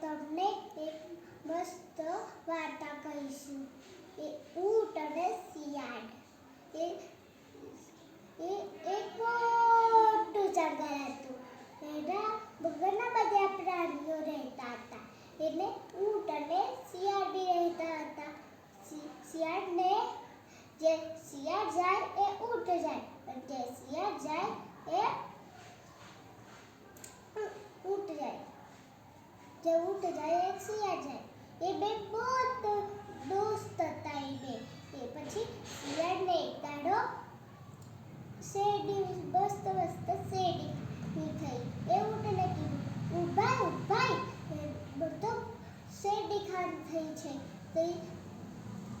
તમને એક મસ્ત વાર્તા કહીશું. એ ઊંટ અને શિયાળ. એ એ એક મોટું જંગલ હતું. એના ઘણા બધા પ્રાણીઓ રહેતા હતા. એટલે ઊંટ અને શિયાળ બી રહેતા હતા. શિયાળને જે શિયાળ જાય એ ઊંટ જાય. જે શિયાળ જાય એ ઊંટ જાય. જે ઊંટ જાય, એક શિયાળ જાય. એ બે બહુ દોસ્ત હતા એ બે. એ પછી શિયાળને એક દાડો શેરડી મસ્ત મસ્ત શેરડી થઈ એ ઊંટને કીધું ઉભાઈ ઉભાઈ બધો શેરડી ખાંડ થઈ છે તો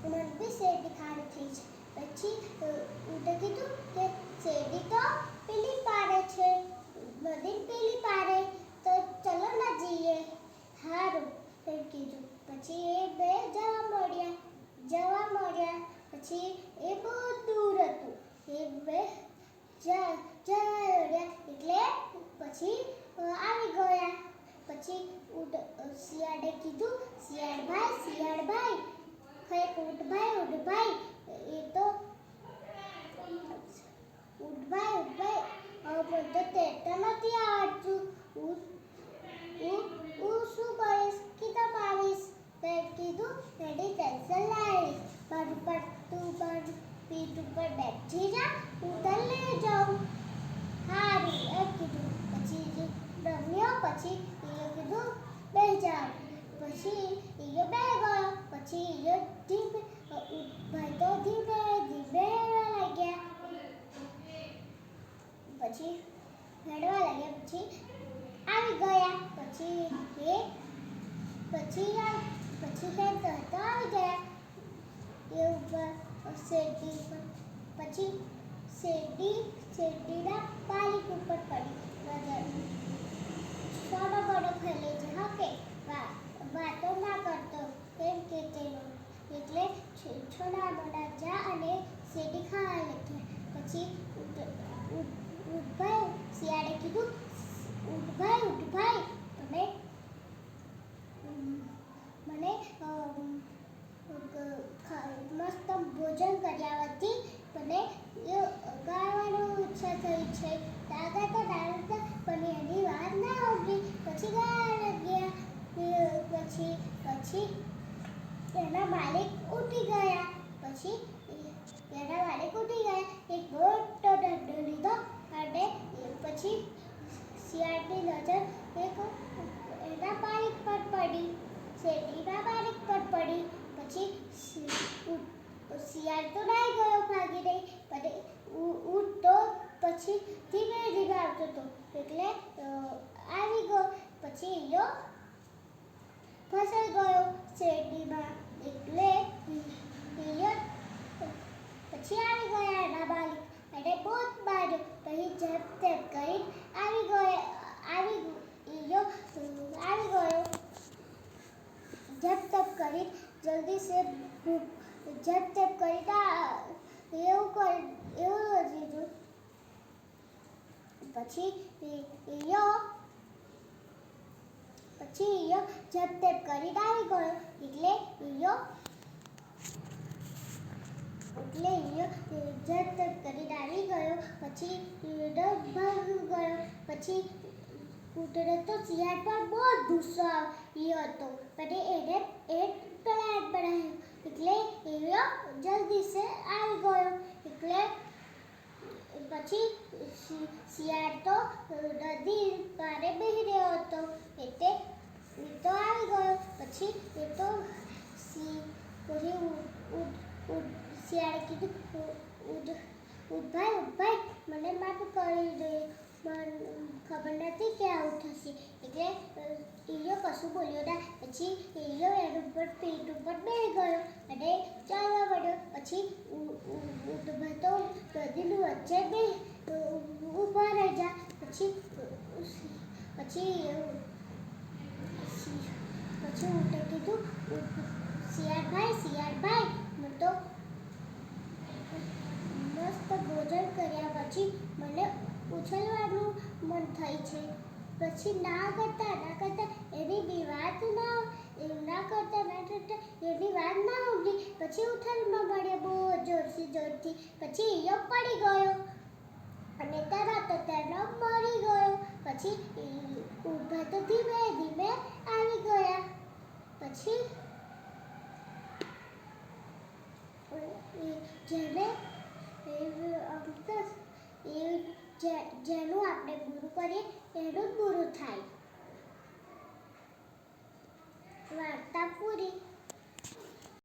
મને બી શેરડી ખાંડ થઈ છે પછી અ, ઊંટે કીધું કે શેરડી તો પેલી પાડે છે નદી પેલી પાડે તો ચલો ના જઈએ સારું એમ કીધું. પછી એ બે જવા મળ્યા જવા મળ્યા. પછી એ બહુ દૂર હતું. એ બે જવા મળ્યા એટલે પછી આવી ગયા. પછી ઉડ, શિયાળે કીધું, શિયાળભાઈ શિયાળભાઈ, કંઈક ઊંટભાઈ ઊંટભાઈ એ તો ઊંટભાઈ ઊંટભાઈ હવે મને તો તહેતા નથી આવડતું હું હું હું શું કરીશ કીધા પાડીશ તો એમ કીધું રેડી પેન્સિલ લાવીશ મારું પર તું મારું પીઠ ઉપર બેઠી જા હું તને લઈ જાઉં સારું એમ કીધું પછી જે રમ્યો પછી એ કીધું બે જાવ પછી એ બે ગયો પછી એ ધીમે ભાઈ તો ધીમે ધીમે લાગ્યા પછી રડવા લાગ્યા પછી આવી ગયા પછી એ પછી આ- પછી તે તરત આવી ગયા એ શેરડી પછી શેરડી શેરડીના પાલિક ઉપર પડી નજર સોનો બડો ફેલે છે હા કે વા- વાતો ના કરતો એમ કે તેનો એટલે છો- છોના મોડા જા અને શેરડી ખાવા લાગ્યા પછી ઊંટ- ઊંટ- ઊંટભાઈ શિયાળે કીધું ઊંટભાઈ ઊંટભાઈ તમે ઉમ, મને અમ, ગ- ખા- મસ્ત ભોજન કર્યા વતી મને ગાવાનું ઈચ્છા થઈ છે. દાદા તો દાદા પણ એની વાત ના હોગી. પછી ગાવા લાગ્યા. પછી પછી એના માલિક ઉઠી ગયા. પછી એના માલિક ઉઠી ગયા. એક મોટો દંડો લીધો અને પછી શિયાળની નજર એક એના માલિક પર પડી. શેરડીના માલિક પર પડી. પછી શિયાળ તો નાઈ ગયો ભાગીને પણ ઊ- ઊંટ તો પછી ધીમે ધીમે આવતો હતો. એટલે આવી ગયો. પછી એનો ફસાઈ ગયો શેરડીમાં. એટલે ઈયો પછી આવી ગયા એના માલિક અને જ માર્યો પછી જેમ તેમ કરી આવી ગયો, આવી ઈયો આવી ગયો. જેમ તેમ કરી જલ્દી સે જેમ તેમ કરી કરતા એવું કરી, એવું દીધું પછી યો પછી યો જેમ તેમ કરી આવી ગયો. એટલે ઈયો, એટલે યો જેમ તેમ કરી આવી ગયો. પછી ડબ ભાગી ગયો. પછી કૂતરે તો શિયાળ પર બહુ ગુસ્સો આવ્યો હતો. પછી એને એક પ્લાન બનાવ્યો એટલે એવો જલ્દી સે આવી ગયો. એટલે પછી શિયાળ તો નદી પારે બેસી રહ્યો હતો. એટલે એ તો આવી ગયો. પછી એ તો સી પછી ઉ- ઉ- ઉ- શિયાળે કીધું ઉભાઈ ઉડ- ઉડભાઈ મને માફ કરી દે. ખબર નથી કે આવું થશે. એટલે ઈયો કશું બોલ્યો ના. પછી ઈયો એના ઉપર પેટ ઉપર બેસી ગયો અને ચાલવા મળ્યો પછી તો નદીનું વચ્ચે બે ઊભા રહી જા પછી પછી પછી ઊંટે કીધું શિયાળભાઈ શિયાળભાઈ. મને તો મસ્ત ભોજન કર્યા. પછી મને ઉછળવાનું મન થાય છે. પછી ના કરતા ના કરતા એની બી વાત ના ના કરતા ના કરતા એની વાત ના સાંભળી પછી ઉથલમાં પડ્યો બહુ જોરથી જોરથી. પછી ઈયો પડી ગયો. અને તરત તેનો મરી ગયો. પછી ઊભા તો ધીમે ધીમે આવી ગયા. પછી જ્યારે એનું પૂરું થાય. વાર્તા પૂરી.